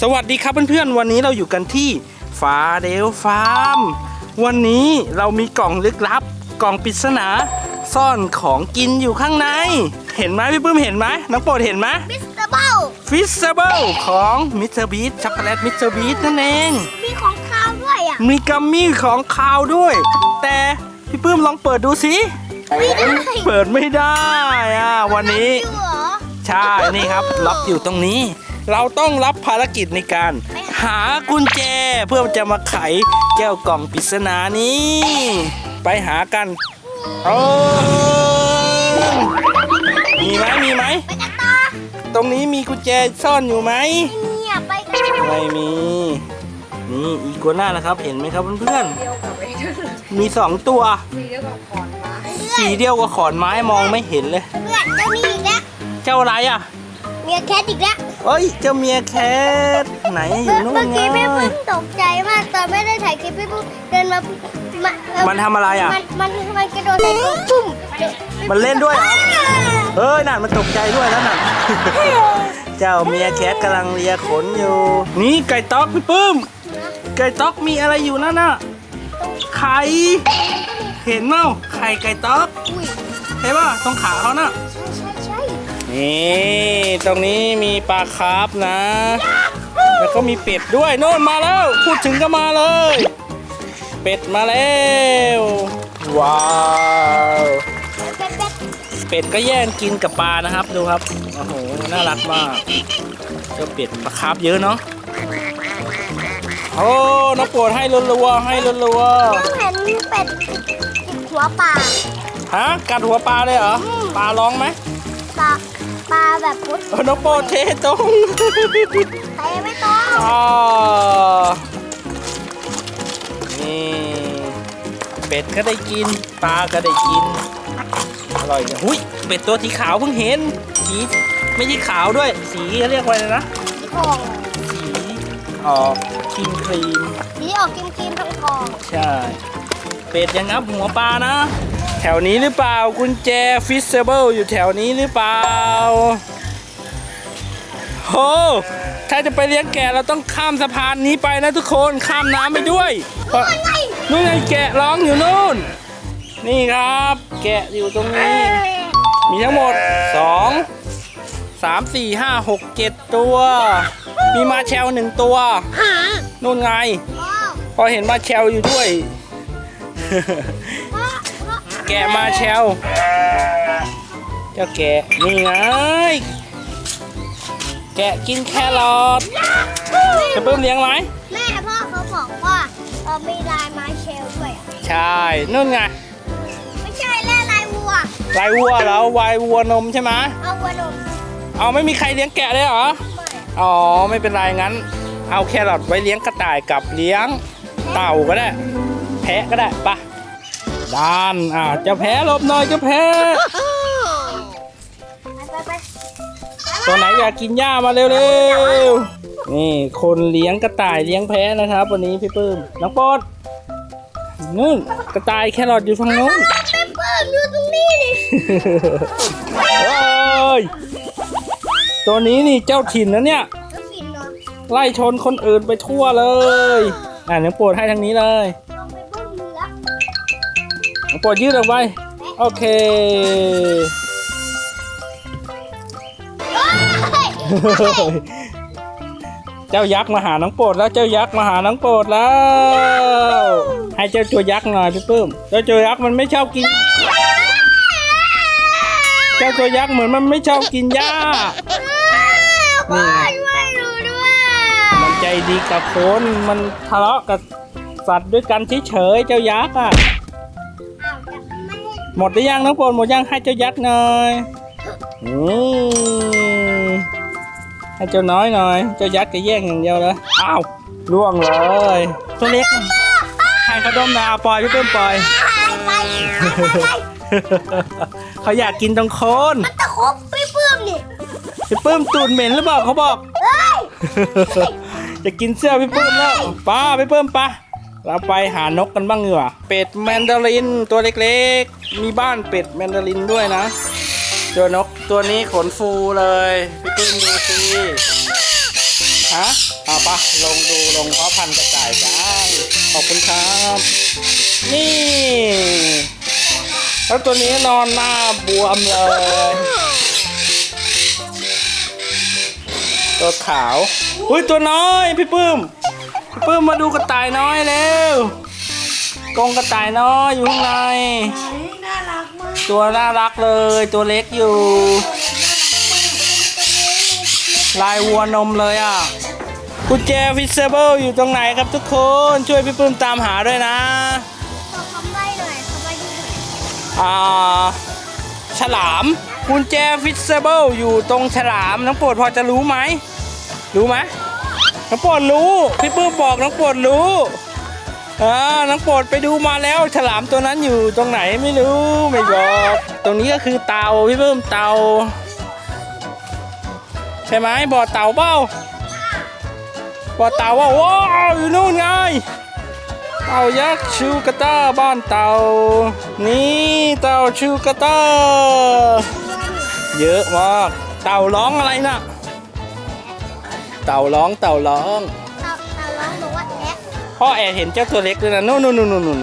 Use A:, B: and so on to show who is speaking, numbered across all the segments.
A: สวัสดีครับเพื่อนๆ วันนี้เราอยู่กันที่ฟาเดลฟาร์ม วันนี้เรามีกล่องลึกลับ กล่องปริศนา ซ่อนของกินอยู่ข้างใน เห็นไหมพี่ปื้มเห็นไหมน้องโปรดเห็นไหม
B: มิสเตอร์เบ้า
A: ฟิสเบิลของมิสเตอร์บีช็อกโกแลตมิสเตอร์บีนั่นเอง
B: มีของคาวด้วยอะ
A: มีกัมมี่ของคาวด้วย แต่พี่ปื้มลองเปิดดูสิ
B: ไม่ได้
A: เปิดไม่ได้อะวันนี้
B: อยู่เหรอ
A: ใช่ นี่ครับล็อกอยู่ตรงนี้ เราต้องรับภารกิจในการ หากุญแจเพื่อจะมาไขแก้วกล่องปริศนานี้ ไปหากันโอ้มีไหมมีไหม
B: ไปกันต่อ
A: ตรงนี้มีกุญแจซ่อนอยู่ไหม
B: เนี่ยไปกัน
A: ไม่มี นี่อีกัวน่านะครับ เห็นไหมครับเพื่อน
C: เดียวกับไอ้นั่นเลย
A: ๆมีสองตัว
C: มีเดียวกับขอนไม้
A: สีเดียวกับขอนไม้มองไม่เห็นเลย
B: เพื่อนเจ้านี่อีกแล้ว
A: เจ้าอะไรอะ
B: เมียแคทอีกแล้ว
A: เอ้ยเจ้าเมียแคทไหนอยู่นู่
B: เมื่อน
A: ไง
B: กี้พี่ปุ้มตกใจมากตอนไม่ได้ถ่ายคลิปพี่ปุ้มเดินมามาเอ่อ
A: มันทำอะไรอะ
B: มันมันมันกระโดดใส่ตัวปุ้ม
A: มันเล่นด้วยเหรอ เฮ้ยนั่นมันตกใจด้วยแล้วนั่น เจ้าเมียแคทกำลังเลียขนอยู่ นี่ไก่ต๊อกพี่ปื้ม ไก่ต๊อกมีอะไรอยู่นั่นน่ะ ไข่ เห็นเปล่าไข่ไก่ต๊อก
B: อุ้ย
A: เห็นป่ะตรงขาเขาน่ะ
B: ใช่ใช่ใช่
A: นี่ตรงนี้มีปลาคาร์ฟนะ แล้วก็มีเป็ดด้วยโน่นมาแล้วพูดถึงก็มาเลย เป็ดมาแล้วว้าว
B: เป็ดเป็ด
A: เป็ดก็แย่งกินกับปลานะครับดูครับโอ้โหน่ารักมากเจ้าเป็ดปลาคาร์ฟเยอะเนาะโอ้น้องโปรดให้รัวๆให้รัว
B: เพิ่งเห็นเป็ดจิกหัวปลา
A: ๆฮะกัดหัวปลาเลยเหรอปลาร้องไหม
B: ปลา ปลาแบบพุทธ
A: เออน้องโปรดเทตรง
B: ใส่ไม่ต้อง
A: อ๋อนี่ เป็ดก็ได้กิน ปลาก็ได้กิน อร่อยจังหุ้ย เป็ดตัวสีขาวเพิ่งเห็น สีไม่ใช่ขาวด้วย สีเขาเรียกว่าอะไรนะ
B: สีทอง
A: สีออกครีมครีม
B: สีออกครีมครีมทองทอง
A: ใช่ เป็ดยังงับหัวปลานะ แถวนี้หรือเปล่ากุญแจฟิสเซเบิลอยู่แถวนี้หรือเปล่าโหถ้าจะไปเลี้ยงแกะเราต้องข้ามสะพานนี้ไปนะทุกคนข้ามน้ำไปด้วยนู่นไงแกะร้องอยู่นู่น นี่ครับ แกะอยู่ตรงนี้ มีทั้งหมด 2 3 4 5 6 7 ตัว มีมาแชลหนึ่งตัวนู่นไง พอเห็นมาแชลอยู่ด้วย แกะมาแชลเจ้าแกะนี่ไงแกะกินแครอทจะเพิ่มเลี้ยงไหม
B: แม่พ่อเขาบอกว่าเออมีลายไม้เชลด้วยอะ
A: ใช่นู่นไง
B: ไม่ใช่แล่ลายวัว
A: ลายวัวแล้ววายวัวนมใช่ไหม
B: เอาวัวนม
A: เอาไม่มีใครเลี้ยงแกะเลยเหรอ
B: ไม่
A: อ๋อไม่เป็นไรงั้น เอาแครอทไว้เลี้ยงกระต่ายกับเลี้ยงเต่าก็ได้ แพะก็ได้ปะ ด้านอ่าเจะแพ้หลบหน่อยเจะแพ้
B: ไปไปไป
A: ตัวไหนอยากกินหญ้ามาเร็วๆ นี่คนเลี้ยงกระต่ายเลี้ยงแพะนะครับ วันนี้พี่ปื้มน้องโปอดนู่นกระต่ายแครอทอยู่ฝั่งนู้น
B: เต็มเพิ่มอยู่ตรงนี้นี่
A: โอ้ยตัวนี้นี่เจ้าถิ่นนะเนี่ย
B: แล้วฟินเนาะ
A: ไล่ชนคนอื่นไปทั่วเลย อ่าน้องโปรดให้ทางนี้เลย น้องโปรดยืดออกไป โอเค
B: เฮ้ย
A: เจ้ายักษ์มาหาน้องโปรดแล้วเจ้ายักษ์มาหาน้องโปรดแล้ว ให้เจ้าตัวยักษ์หน่อยพี่ปื้มเจ้าตัวยักษ์มันไม่ชอบกิน เจ้าตัวยักษ์เหมือนมันไม่ชอบกินหญ้า
B: พ่อช่วยหนูด้วย
A: มันใจดีกับคนมันทะเลาะกับสัตว์ด้วยกันเฉยๆเจ้ายักษ์อะ
B: อ้าวจะไม่ให้
A: หมดหรือยังน้องโปรดหมดยังให้เจ้ายักษ์หน่อยอืมให้เจ้าน้อยหน่อย เจ้ายักษ์จะแย่งอย่างเดียวเลยอ้าวล่วงเลย ตัวเล็กอะให้เขาดมหนะเอาปล่อยพี่เพิ่มปล่อย
B: ไปไปไปไป
A: เขาอยากกินตรงโคน
B: มันตะครบไม่เพิ่มนี่
A: พี่เพิ่มตูดเหม็นหรือเปล่าเขาบอก
B: เฮ้ย
A: จะกินเสื้อพี่เพิ่มแล้วป้าพี่เพิ่มปะ เราไปหานกกันบ้างดีกว่าเป็ดแมนดารินตัวเล็กๆ มีบ้านเป็ดแมนดารินด้วยนะเจอนกตัวนี้ขนฟูเลยพี่เพิ่มดูสิฮะเอะปะลงดูลงเพาะพันธุ์กระต่ายกันขอบคุณครับ นี่ แล้วตัวนี้นอนหน้าบวมเลย ตัวขาว อุ้ยตัวน้อยพี่ปื้ม ปื้มมาดูกระต่ายน้อยเร็วกรงกระต่ายน้อยอยู่ข้างใน
C: น่ารักมาก
A: ตัวน่ารักเลยตัวเล็กอยู่ ลายวัวนมเลยอะกุญแจฟิสเซเบิลอยู่ตรงไหนครับทุกคนช่วยพี่ปื้มตามหาด้วยนะ
B: ขอคำใบ้หน่อยคำใบ้ที่ไหน
A: อ่าฉลามกุญแจฟิสเซเบิลอยู่ตรงฉลามน้องโปรดพอจะรู้ไหมรู้ไหม น้องโปรดรู้ พี่ปื้มบอกน้องโปรดรู้อ่าน้องโปรดไปดูมาแล้ว ฉลามตัวนั้นอยู่ตรงไหนไม่รู้ไม่บอก ตรงนี้ก็คือเตาพี่ปื้มเตา ใช่ไหมบ่อเตาเปล่าบ่อเตาว่าว้าวอยู่นู่นไงเต่ายักษ์ชูกาตาบ้านเต่า นี่เต่าชูกาตาเยอะมากเต่าร้องอะไรน่ะ เต่าร้องเต่าร้อง
B: เต่าเต่าร้องบอกว่าแอะ
A: พ่อแอบเห็นเจ้าตัวเล็กด้วยนะนู่นนู่นนู่นนู่นนู่น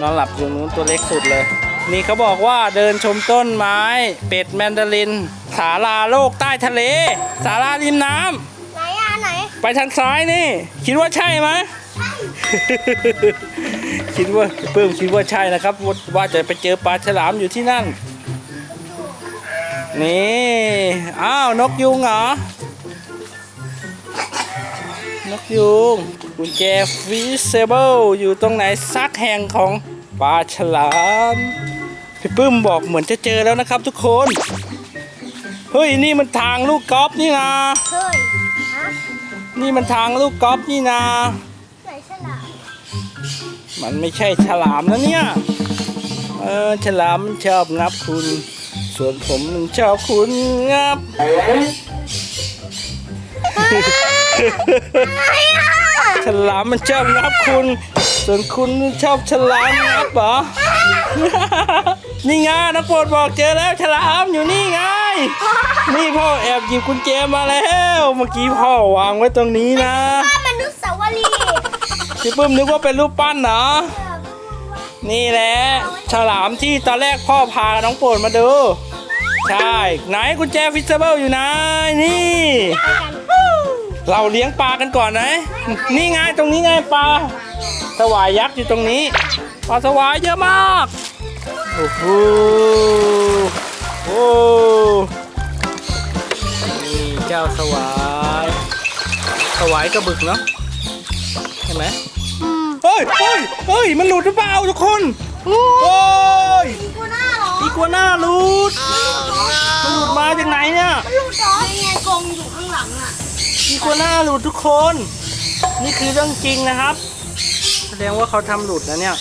A: นอนหลับอยู่นู้นตัวเล็กสุดเลย นี่เขาบอกว่าเดินชมต้นไม้ เป็ดแมนดารินศาลาโลกใต้ทะเลศาลาริมน้ำ
B: ไหนอะไหน
A: ไปทางซ้ายนี่ คิดว่าใช่ไหมคิดว่าเพิ่มคิดว่าใช่นะครับว่าว่าจะไปเจอปลาฉลามอยู่ที่นั่น นี่ อ้าว นกยุงเหรอ นกยุงกุญแจฟิเซเบิลอยู่ตรงไหนซักแห่งของปลาฉลามพี่ปื้มบอกเหมือนจะเจอแล้วนะครับทุกคน เฮ้ยนี่มันทางลูกกอล์ฟนี่นะ
B: เฮ้ยฮะ
A: นี่มันทางลูกกอล์ฟนี่นา
B: ไหนฉลาม
A: มันไม่ใช่ฉลามนะเนี่ยเออฉลามมันชอบงับคุณ ส่วนผมมันชอบคุณงับ
B: อะไรอะ
A: ฉลามมันชอบงับคุณ ส่วนคุณชอบฉลามงับเหรอ นี่ไงนักโปรดบอกเจอแล้วฉลามอยู่นี่ไง นี่พ่อแอบหยิบกุญแจมาแล้ว เมื่อกี้พ่อวางไว้ตรงนี้นะ
B: ป้ามนุษย์สาวรี
A: พี่ปุ้มนึกว่าเป็นรูปปั้นเหรอ นี่แหละ ฉลามที่ตอนแรกพ่อพาน้องโปรดมาดู ใช่ ไหนกุญแจฟิชเชอร์เบิลอยู่ไหนนี่ เราเลี้ยงปลากันก่อนนะ นี่ไงตรงนี้ไงปลา สวายยักษ์อยู่ตรงนี้ ปลาสวายเยอะมาก โอ้โหโอ้นี่เจ้าสวาย สวายกระบึกเนาะเห็นไหมเฮ้ยเฮ้ยเฮ้ย มันหลุดหรือเปล่าทุกคนเฮ้ย
B: กูหน้าเหรอ
A: อีกัวน่าหลุด มันหลุดมาจากไหนเนี่ย
B: ลูกเหรอนี่ไงกรงอยู่ข้างหลัง อี
A: กัวน่าหลุดทุกคน นี่คือเรื่องจริงนะครับ แสดงว่าเขาทำหลุดนะเนี่ย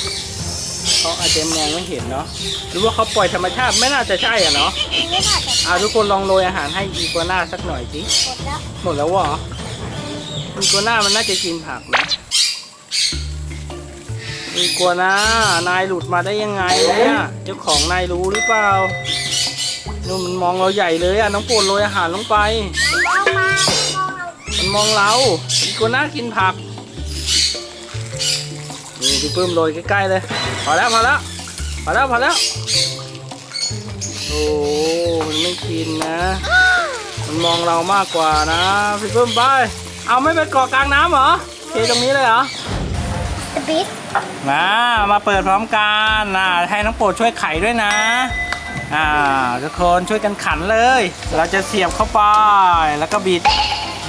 A: เขาอาจจะแมงไม่เห็นเนาะหรือว่าเขาปล่อยธรรมชาติไม่น่าจะใช่อะเนาะ
B: ไม่ผ่าแต่
A: อ่าทุกคนลองโรยอาหารให้อีกัวน่าสักหน่อยสิ
B: หมดแล้ว
A: หมดแล้วเหรออีกัวน่ามันน่าจะกินผักนะอีกัวน่านายหลุดมาได้ยังไงเนี่ยเจ้าของนายรู้หรือเปล่านู่นมันมองเราใหญ่เลยอะน้องโปรดโรยอาหารลงไป มันมองเราอีกัวน่ากินผัก นี่พี่ปื้มโรยใกล้ๆเลย พอแล้ว พอแล้ว พอแล้ว พอแล้ว โอ้ มันไม่กินนะ มันมองเรามากกว่านะ พี่ปื้มไป เอาไม่ไปเกาะกลางน้ำเหรอเทตรงนี้เลยเหรอ
B: สปิด
A: มามาเปิดพร้อมกันนะให้น้องโปรดช่วยไขด้วยนะอ่าทุกคนช่วยกันขันเลย เราจะเสียบเข้าไปแล้วก็บิด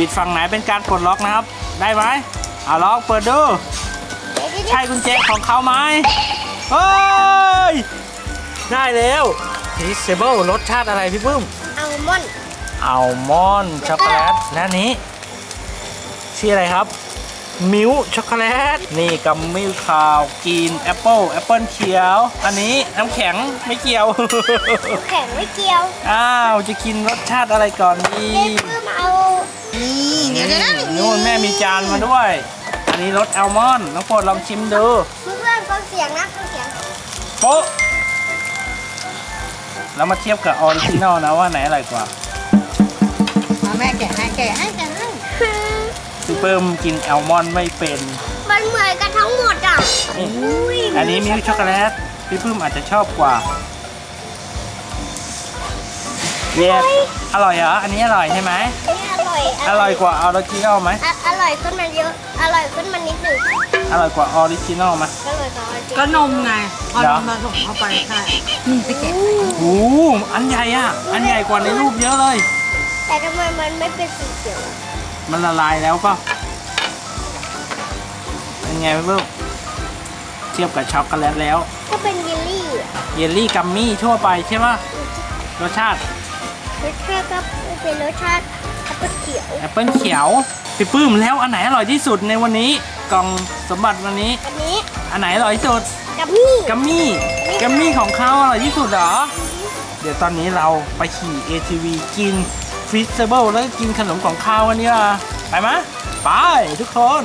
A: บิดฝั่งไหนเป็นการปลดล็อกนะครับ ได้ไหมเอาล็อกเปิดดู ใช่กุญแจของเขาไหมเฮ้ย ได้แล้วพีเซเบิลรสชาติอะไรพี่ปุ้ม
B: อัลมอนด์
A: อัลมอนด์ช็อกโกแลตและอันนี้ชื่ออะไรครับ มิลค์ช็อกโกแลต นี่กัมมิลคาวกินแอปเปิลแอปเปิลเขียว อันนี้น้ำแข็งไม่เกี่ยว
B: แข็งไม่เกี่ยว
A: อ้าว จะกินรสชาติอะไรก่อนดี
B: เจ๊เพิ่มเอา
C: เดี๋ยวเดี๋ยวนะ
A: นู่นแม่มีจานมาด้วย อันนี้รสแอลมอนด์น้องโปรดลองชิมดู
B: เพื่อนๆฟังเสียงนะฟังเสียง
A: โป๊ะแล้วมาเทียบกับออริจินอลนะว่าไหนอร่อยกว่า
C: มาแม่แกะให้แกะให้แกะให้
A: จพี่เปิ้มกินแอลมอนด์ไม่เป็น
B: มันเหมือนกันทั้งหมดอะ
A: นี่
B: อุ้ย
A: อันนี้มิลค์ช็อกโกแลตพี่เปิ้มอาจจะชอบกว่าเนี่ยอร่อยเหรอ อันนี้อร่อยใช่ไหม
B: อันนี้อ ร่อย
A: อร่อยกว่าออริจินอลไหม
B: อะอร่อยขึ้นมาเยอะอร่อยขึ้นมานิดหนึ่ง
A: อร่อยกว่าออริจินอลไหม
B: ก็เลยต่อจริง
C: ก็นมไงเอา
A: เหร
C: น
A: อ
C: มมาส่งเข้าไปใช่นี่ไปแกะ
A: โอ้โหอันใหญ่อะอันใหญ่กว่าในรูปเยอะเลย
B: แต่ทำไมมันไม่เป็นสีเขียวอะ
A: มันละลายแล้วก็เป็นไงพี่เบิ้มเทียบกับช็อกโกแลตแล้ว
B: ก็เป็นเยลลี่อะ
A: เยลลี่กัมมี่ทั่วไปใช่ปะรสชาติ
B: รสชาติก็เป็นรสชาติแอป เปิ้ลเขียว
A: แอปเปิลเขียวพี่ปื้มแล้วอันไหนอร่อยที่สุดในวันนี้กล่องสมบัติวันนี้
B: อันนี้
A: อันไหนอร่อยที่สุด
B: กับนี่
A: กัมมี่กัมมี่ของเขาอร่อยที่สุดเหรอ เดี๋ยวตอนนี้เราไปขี่ ATV กินฟิสเซเบิลแล้วก็กินขนมของข้าววันนี้ล่ะไปไหมยไปทุกคน